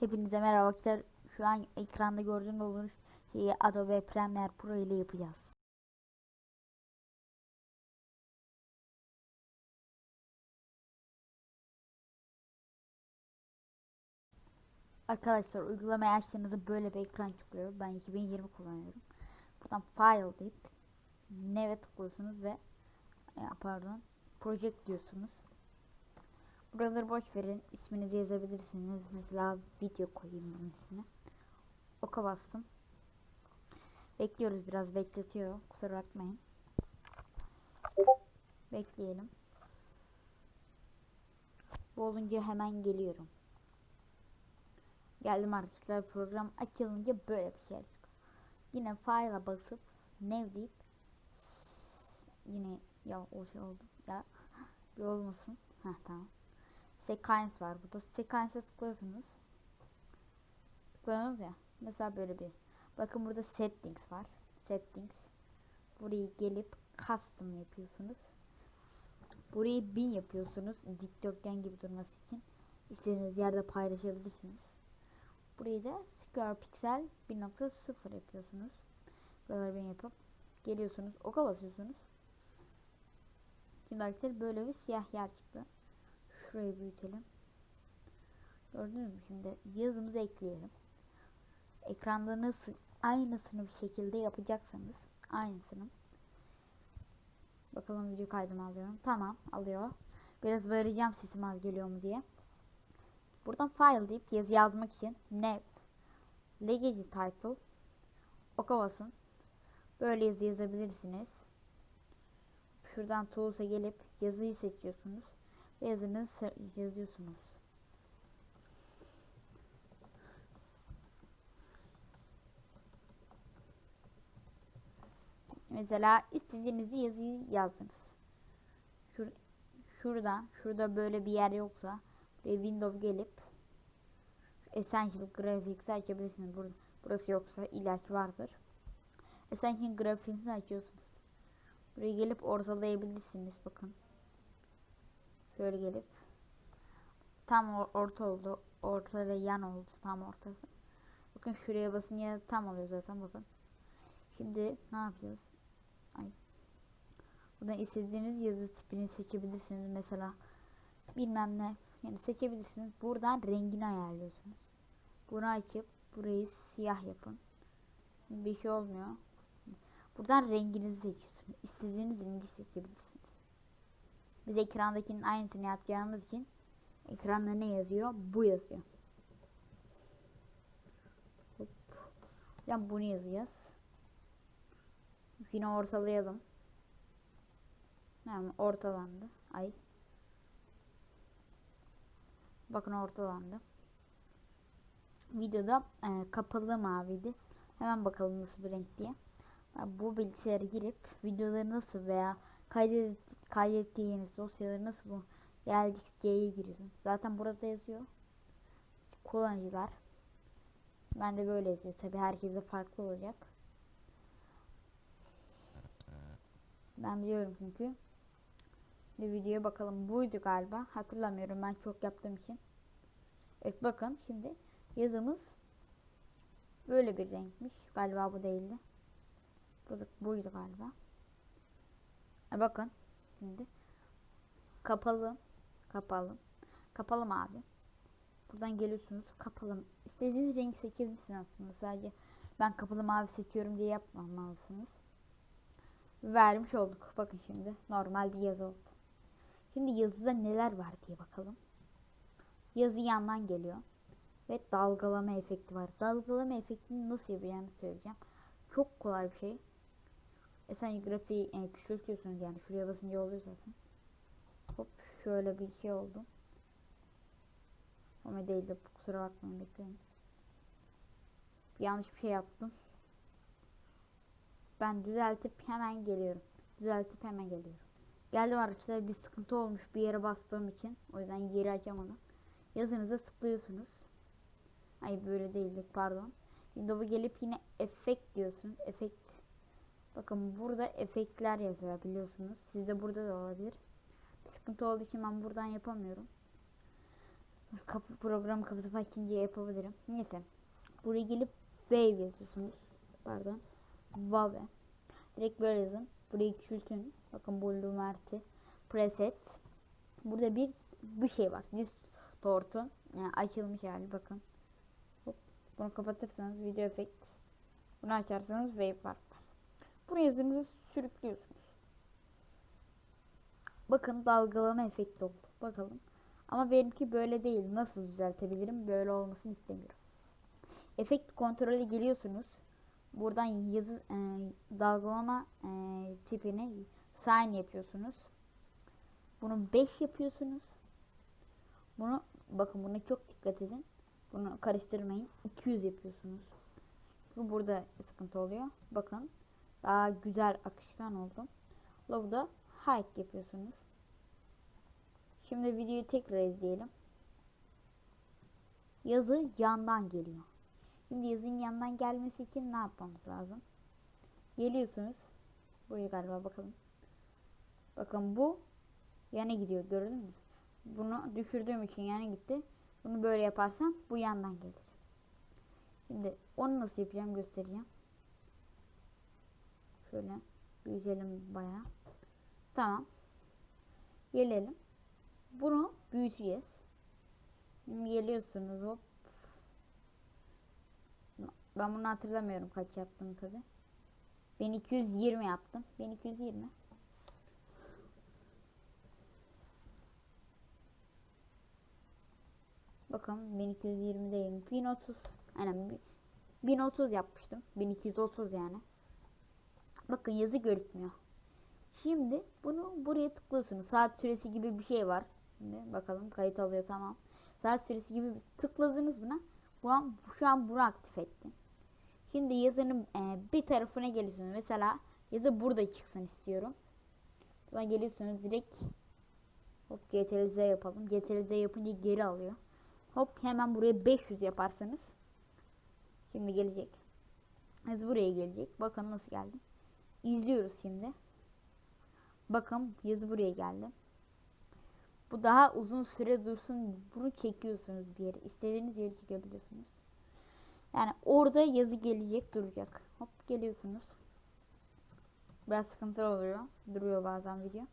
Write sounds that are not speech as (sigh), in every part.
Hepinize merhaba arkadaşlar. Şu an ekranda gördüğünüz şeyi Adobe Premiere Pro ile yapacağız. Arkadaşlar uygulamayı açtığınızda böyle bir ekran çıkıyor. Ben 2020 kullanıyorum. Buradan File deyip Neve tıklıyorsunuz ve ya pardon Project diyorsunuz. Buraları boş verin. İsminizi yazabilirsiniz. Mesela video koyayım bunun ismini. Oka bastım. Bekliyoruz biraz bekletiyor. Kusura bakmayın. Bekleyelim. Bu olunca hemen geliyorum. Geldim arkadaşlar. Program açılınca böyle bir şey çıkıyor. Yine file'a basıp new deyip yine ya o şey oldu. Ya (gasps) bir olmasın. Heh tamam sequence var burada. Sequence'e tıklıyorsunuz. Tıklıyorsunuz ya. Mesela böyle bir. Bakın burada settings var. Settings. Burayı gelip custom yapıyorsunuz. Burayı 1000 yapıyorsunuz. Dikdörtgen gibi durması için. İstediğiniz yerde paylaşabilirsiniz. Burayı da square pixel 1.0 yapıyorsunuz. Buraları 1000 yapıp geliyorsunuz. Oka basıyorsunuz. Şimdi arkadaşlar böyle bir siyah yer çıktı. Şurayı büyütelim. Gördünüz mü şimdi yazımızı ekleyelim. Ekranda nasıl aynısını bir şekilde yapacaksanız aynısını. Bakalım video kaydımı alıyorum. Tamam alıyor. Biraz bağıracağım sesim az geliyor mu diye. Buradan file deyip yazı yazmak için nav legacy title oka basın. Böyle yazı yazabilirsiniz. Şuradan tools'a gelip yazıyı seçiyorsunuz yazınızı yazıyorsunuz. Mesela istediğiniz bir yazıyı yazdınız. Şur şurada, şurada böyle bir yer yoksa buraya Windows gelip Essential Graphics'i açabilirsiniz. Burada, burası yoksa illaki vardır. Essential Graphics'i açıyorsunuz. Buraya gelip ortalayabilirsiniz bakın. Şöyle gelip tam orta oldu. Orta ve yan oldu. Tam ortası. Bakın şuraya basınca tam oluyor zaten bakın. Şimdi ne yapacağız? Ay. Buradan istediğiniz yazı tipini seçebilirsiniz. Mesela bilmem ne. Yani seçebilirsiniz. Buradan rengini ayarlıyorsunuz. Bunu açıp burayı siyah yapın. Bir şey olmuyor. Buradan renginizi seçiyorsunuz. İstediğiniz rengi seçebilirsiniz. Biz ekrandakinin aynısını yapacağımız için ekranda ne yazıyor? Bu yazıyor. Hop. Yani bunu yazacağız. Yine ortalayalım. Yani ortalandı. Ay. Bakın ortalandı. Videoda e, kapalı maviydi. Hemen bakalım nasıl bir renk diye. Bu bilgisayara girip videoları nasıl veya kaydet, kaydettiğiniz dosyaları nasıl bu C'ye giriyorsun. Zaten burada yazıyor. Kullanıcılar. Ben de böyle yazıyor. Tabi herkese farklı olacak. Ben biliyorum çünkü. Bir videoya bakalım. Buydu galiba. Hatırlamıyorum ben çok yaptığım için. Evet bakın şimdi yazımız böyle bir renkmiş. Galiba bu değildi. Bu, buydu galiba. E bakın şimdi. Kapalı. Kapalı. Kapalı mavi. Buradan geliyorsunuz. Kapalı. İstediğiniz rengi seçebilirsiniz aslında. Sadece ben kapalı mavi seçiyorum diye yapmamalısınız. Vermiş olduk. Bakın şimdi. Normal bir yazı oldu. Şimdi yazıda neler var diye bakalım. Yazı yandan geliyor. Ve dalgalama efekti var. Dalgalama efektini nasıl yapacağını söyleyeceğim. Çok kolay bir şey. E sen grafiği e, küçültüyorsunuz yani. Şuraya basınca oluyor zaten. Hop şöyle bir şey oldu. Ama değildi. Kusura bakmayın bekleyin. Yanlış bir şey yaptım. Ben düzeltip hemen geliyorum. Düzeltip hemen geliyorum. Geldim arkadaşlar bir sıkıntı olmuş bir yere bastığım için. O yüzden yeri açamadım. Yazınıza tıklıyorsunuz. Ay böyle değildik pardon. Windows'a gelip yine efekt diyorsun. Efekt Bakın burada efektler yazıyor biliyorsunuz. Sizde burada da olabilir. Bir sıkıntı olduğu için ben buradan yapamıyorum. Kapı programı kapatıp açınca yapabilirim. Neyse. Buraya gelip wave yazıyorsunuz. Pardon. Wave. Direkt böyle yazın. Burayı küçültün. Bakın buldum artı. Preset. Burada bir bir şey var. Distort'un yani açılmış hali bakın. Hop. Bunu kapatırsanız video efekt. Bunu açarsanız wave var. Buraya yazınızı sürüklüyorsunuz. Bakın dalgalama efekti oldu. Bakalım. Ama benimki böyle değil. Nasıl düzeltebilirim? Böyle olmasını istemiyorum. Efekt kontrolü geliyorsunuz. Buradan yazı e, dalgalama e, tipini sign yapıyorsunuz. Bunu 5 yapıyorsunuz. Bunu bakın buna çok dikkat edin. Bunu karıştırmayın. 200 yapıyorsunuz. Bu burada sıkıntı oluyor. Bakın daha güzel akışkan oldu. Love'da hike yapıyorsunuz. Şimdi videoyu tekrar izleyelim. Yazı yandan geliyor. Şimdi yazın yandan gelmesi için ne yapmamız lazım? Geliyorsunuz. Buraya galiba bakalım. Bakın bu yana gidiyor gördün mü? Bunu düşürdüğüm için yana gitti. Bunu böyle yaparsam bu yandan gelir. Şimdi onu nasıl yapacağım göstereceğim. Şöyle büyütelim bayağı. Tamam. Gelelim. Bunu büyüteceğiz. Geliyorsunuz hop. Ben bunu hatırlamıyorum kaç yaptım tabi. Ben 220 yaptım. Ben 220. Bakın 1220 değil 1030. Aynen 1030 yapmıştım. 1230 yani. Bakın yazı görükmüyor. Şimdi bunu buraya tıklıyorsunuz. Saat süresi gibi bir şey var. Şimdi bakalım kayıt alıyor tamam. Saat süresi gibi tıkladınız buna. Bu an, şu an bunu aktif ettim. Şimdi yazının e, bir tarafına geliyorsunuz. Mesela yazı burada çıksın istiyorum. Buradan geliyorsunuz direkt hop GTLZ yapalım. GTLZ yapınca geri alıyor. Hop hemen buraya 500 yaparsanız şimdi gelecek. Yazı buraya gelecek. Bakın nasıl geldi. İzliyoruz şimdi. Bakın yazı buraya geldi. Bu daha uzun süre dursun. Bunu çekiyorsunuz bir yere. İstediğiniz yere çekebiliyorsunuz. Yani orada yazı gelecek duracak. Hop geliyorsunuz. Biraz sıkıntılı oluyor. Duruyor bazen video.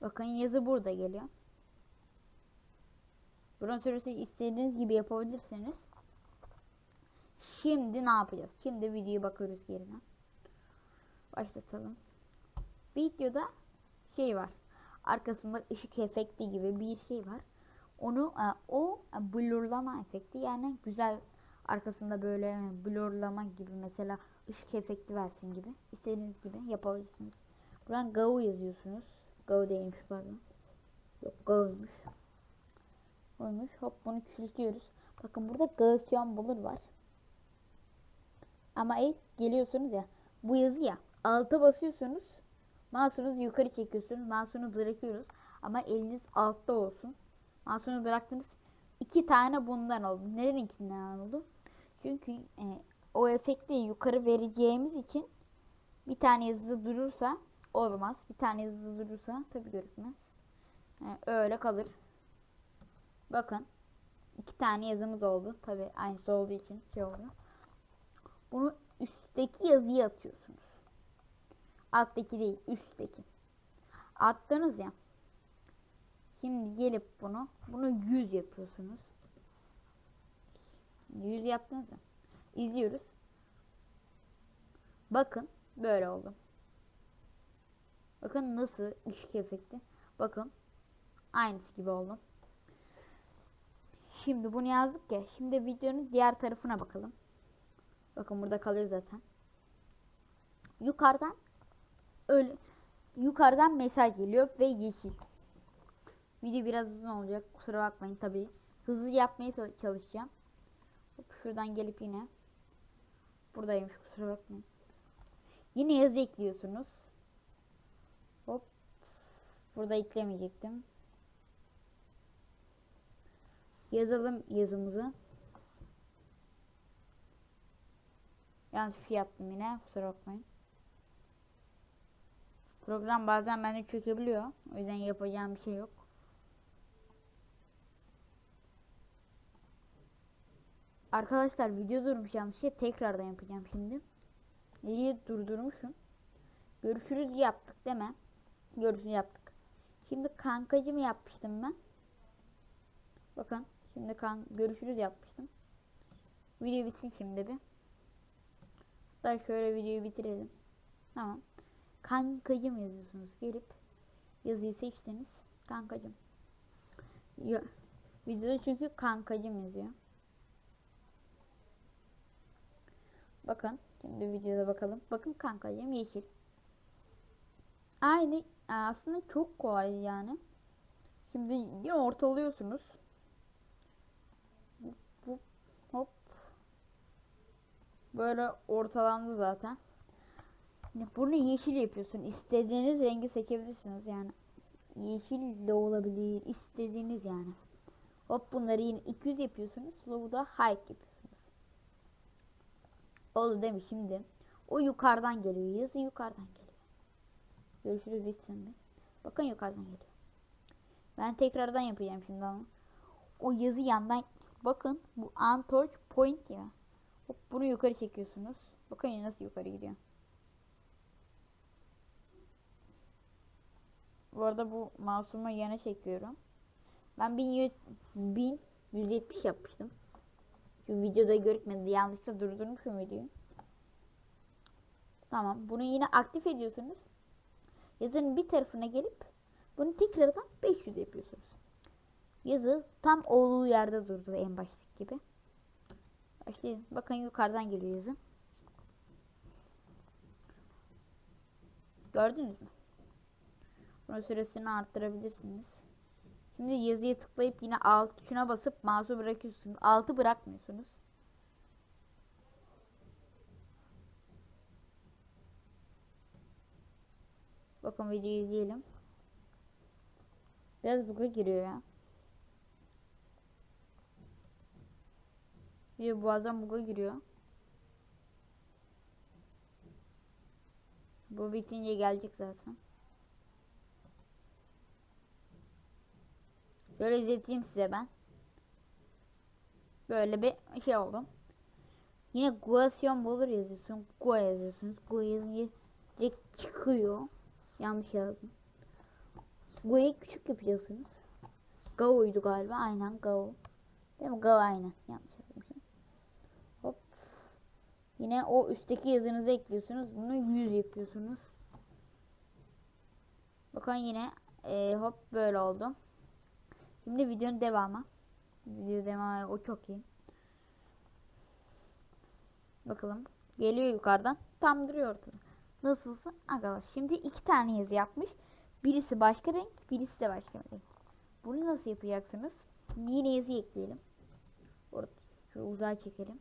Bakın yazı burada geliyor. Bunun süresi istediğiniz gibi yapabilirsiniz. Şimdi ne yapacağız? Şimdi videoyu bakıyoruz geriden. Başlatalım. Videoda şey var. Arkasında ışık efekti gibi bir şey var. Onu e, o blurlama efekti yani güzel arkasında böyle blurlama gibi mesela ışık efekti versin gibi istediğiniz gibi yapabilirsiniz. Buradan go yazıyorsunuz. Go değilmiş pardon. Yok go'ymuş. Oymuş. Hop bunu küçültüyoruz. Bakın burada Gaussian bulur var. Ama es geliyorsunuz ya. Bu yazı ya. Alta basıyorsunuz. Mouse'unuzu yukarı çekiyorsunuz. Mouse'unu bırakıyoruz. Ama eliniz altta olsun. Mouse'unu bıraktınız. iki tane bundan oldu. Neden ikisinden oldu? Çünkü e, o efekti yukarı vereceğimiz için bir tane yazı durursa olmaz. Bir tane yazı durursa tabi görükmez. Yani öyle kalır. Bakın. iki tane yazımız oldu. Tabi aynısı olduğu için şey oldu. Bunu üstteki yazıyı atıyorsunuz. Alttaki değil, üstteki. Attınız ya. Şimdi gelip bunu, bunu 100 yapıyorsunuz. 100 yaptınız ya. İzliyoruz. Bakın böyle oldu. Bakın nasıl ışık efekti. Bakın aynısı gibi oldu. Şimdi bunu yazdık ya. Şimdi videonun diğer tarafına bakalım. Bakın burada kalıyor zaten. Yukarıdan öyle yukarıdan mesaj geliyor ve yeşil. Video biraz uzun olacak. Kusura bakmayın tabii. Hızlı yapmaya çalışacağım. Hop, şuradan gelip yine buradaymış kusura bakmayın. Yine yazı ekliyorsunuz. Hop. Burada eklemeyecektim. Yazalım yazımızı. Yanlış bir şey yaptım yine. Kusura bakmayın. Program bazen bende çökebiliyor. O yüzden yapacağım bir şey yok. Arkadaşlar video durmuş yanlış şey tekrardan yapacağım şimdi. Videoyu durdurmuşum. Görüşürüz yaptık mi? Görüşürüz yaptık. Şimdi kankacımı yapmıştım ben. Bakın şimdi kan görüşürüz yapmıştım. Video bitsin şimdi bir. Hatta şöyle videoyu bitirelim. Tamam. Kankacım yazıyorsunuz. Gelip yazıyı seçtiniz. Kankacım. Ya, videoda çünkü kankacım yazıyor. Bakın. Şimdi videoda bakalım. Bakın kankacım yeşil. Aynı aslında çok kolay yani. Şimdi yine ortalıyorsunuz. Hop. Böyle ortalandı zaten. Yani bunu yeşil yapıyorsun. İstediğiniz rengi seçebilirsiniz yani. Yeşil de olabilir. istediğiniz yani. Hop bunları yine 200 yapıyorsunuz. Bu da high yapıyorsunuz. Oldu değil mi şimdi? O yukarıdan geliyor. Yazı yukarıdan geliyor. Görüşürüz bitsin bir. Bakın yukarıdan geliyor. Ben tekrardan yapacağım şimdi ama. O yazı yandan bakın bu untorch point ya. Hop bunu yukarı çekiyorsunuz. Bakın nasıl yukarı gidiyor. Bu arada bu masumu yana çekiyorum. Ben 1170 yapmıştım. Şu videoda görükmedi. Yanlışlıkla durdurmuşum videoyu. Tamam. Bunu yine aktif ediyorsunuz. Yazının bir tarafına gelip bunu tekrardan 500 yapıyorsunuz. Yazı tam olduğu yerde durdu en baştaki gibi. Başlayın. Bakın yukarıdan geliyor yazı. Gördünüz mü? Bunun süresini arttırabilirsiniz. Şimdi yazıya tıklayıp yine alt tuşuna basıp mouse'u bırakıyorsunuz. Altı bırakmıyorsunuz. Bakın videoyu izleyelim. Biraz buga giriyor ya. Video bazen buga giriyor. Bu bitince gelecek zaten. Böyle izleteyim size ben. Böyle bir şey oldu. Yine Guasyon bulur yazıyorsun. Gua yazıyorsunuz. Gua yazınca direkt çıkıyor. Yanlış yazdım. Gua'yı küçük yapacaksınız. Gao'ydu galiba. Aynen Gao. Değil mi? Gao aynen. Yanlış yazmışım. Hop. Yine o üstteki yazınızı ekliyorsunuz. Bunu 100 yapıyorsunuz. Bakın yine e, hop böyle oldu. Şimdi videonun devamı. Video devamı o çok iyi. Bakalım. Geliyor yukarıdan. Tam duruyor ortada. Nasılsa arkadaşlar. Şimdi iki tane yazı yapmış. Birisi başka renk, birisi de başka renk. Bunu nasıl yapacaksınız? Yine yazı ekleyelim. Orada şöyle uzağa çekelim.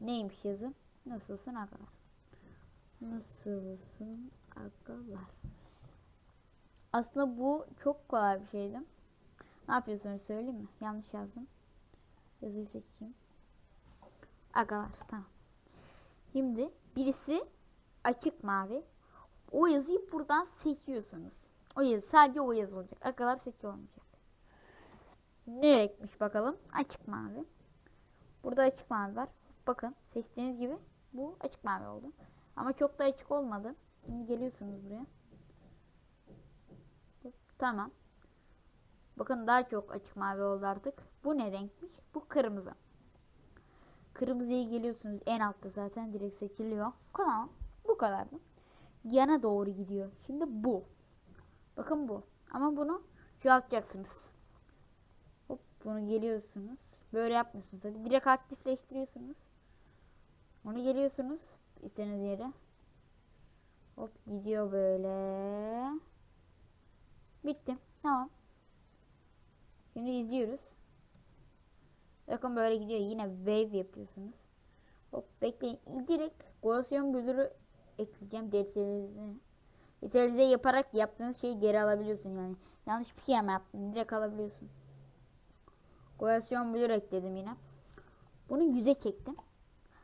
Neymiş yazı? Nasılsın agalar? Nasılsın agalar? Aslında bu çok kolay bir şeydi. Ne yapıyorsunuz söyleyeyim mi? Yanlış yazdım. Yazıyı seçeyim. Agalar tamam. Şimdi birisi açık mavi. O yazıyı buradan seçiyorsunuz. O yazı sadece o yazı olacak. Agalar seçi olmayacak. Ne renkmiş bakalım? Açık mavi. Burada açık mavi var. Bakın seçtiğiniz gibi bu açık mavi oldu. Ama çok da açık olmadı. Şimdi geliyorsunuz buraya. Tamam. Bakın daha çok açık mavi oldu artık. Bu ne renkmiş? Bu kırmızı. Kırmızıya geliyorsunuz. En altta zaten direkt seçiliyor. Tamam. Bu kadar mı? Yana doğru gidiyor. Şimdi bu. Bakın bu. Ama bunu çoğaltacaksınız. Hop bunu geliyorsunuz. Böyle yapmıyorsunuz tabi. Direkt aktifleştiriyorsunuz. Onu geliyorsunuz. istediğiniz yere. Hop gidiyor böyle. Bitti. Tamam. Şimdi izliyoruz. Bakın böyle gidiyor. Yine wave yapıyorsunuz. Hop bekleyin. Direkt Gaussian blur'u ekleyeceğim detayınızı. Detayınızı yaparak yaptığınız şeyi geri alabiliyorsun yani. Yanlış bir şey mi yaptın? Direkt alabiliyorsun. Gaussian blur ekledim yine. Bunu yüze çektim.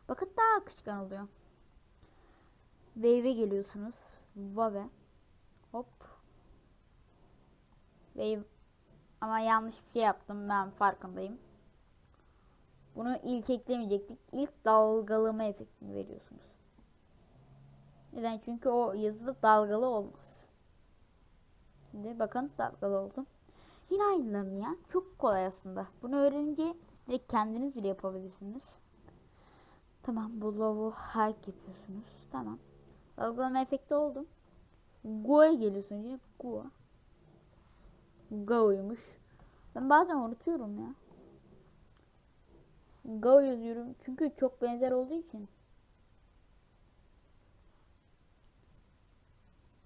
Bakın daha akışkan oluyor. Wave'e geliyorsunuz. Wave. Hop. Wave ama yanlış bir şey yaptım ben farkındayım. Bunu ilk eklemeyecektik. İlk dalgalama efektini veriyorsunuz. Neden? Çünkü o yazılı dalgalı olmaz. Şimdi bakın dalgalı oldu. Yine aynılarını ya. Çok kolay aslında. Bunu öğrenince direkt kendiniz bile yapabilirsiniz. Tamam bu love'u hark yapıyorsunuz. Tamam. Dalgalama efekti oldu. Go'ya geliyorsun önce. Go. Go'ymuş. Ben bazen unutuyorum ya. Go yazıyorum. Çünkü çok benzer olduğu için.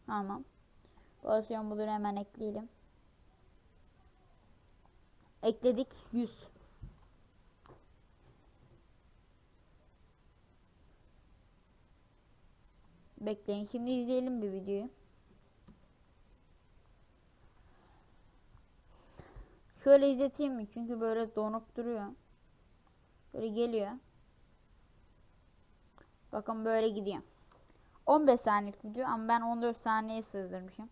Tamam. Pozisyon budur hemen ekleyelim. Ekledik 100. Bekleyin. Şimdi izleyelim bir videoyu. Şöyle izleteyim mi? Çünkü böyle donuk duruyor. Böyle geliyor. Bakın böyle gidiyor. 15 saniyelik video ama ben 14 saniyeye sığdırmışım.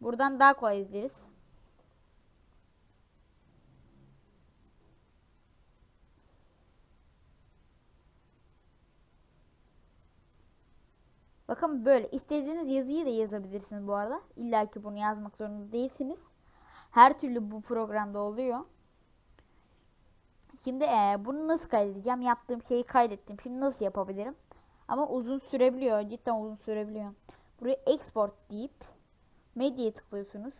Buradan daha kolay izleriz. Bakın böyle istediğiniz yazıyı da yazabilirsiniz bu arada. İlla ki bunu yazmak zorunda değilsiniz. Her türlü bu programda oluyor. Şimdi e, bunu nasıl kaydedeceğim? Yaptığım şeyi kaydettim. Şimdi nasıl yapabilirim? Ama uzun sürebiliyor. Cidden uzun sürebiliyor. Buraya export deyip medyaya tıklıyorsunuz.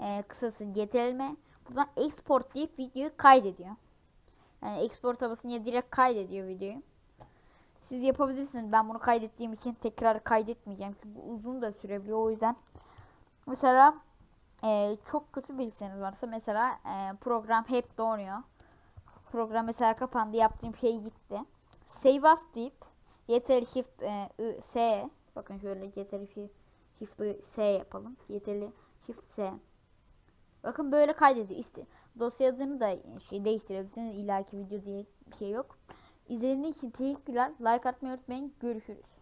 E, kısası getirme. Buradan export deyip videoyu kaydediyor. Yani export basınca direkt kaydediyor videoyu. Siz yapabilirsiniz. Ben bunu kaydettiğim için tekrar kaydetmeyeceğim. Çünkü uzun da sürebiliyor. O yüzden mesela e, çok kötü bilgisayarınız varsa mesela e, program hep donuyor. Program mesela kapandı. Yaptığım şey gitti. Save as deyip yeterli shift e, S bakın şöyle yeterli shift, S yapalım. Yeterli shift S. Bakın böyle kaydediyor. İşte dosya adını da şey değiştirebilirsiniz. İleriki video diye bir şey yok. İzlediğiniz için teşekkürler. Like atmayı unutmayın. Görüşürüz.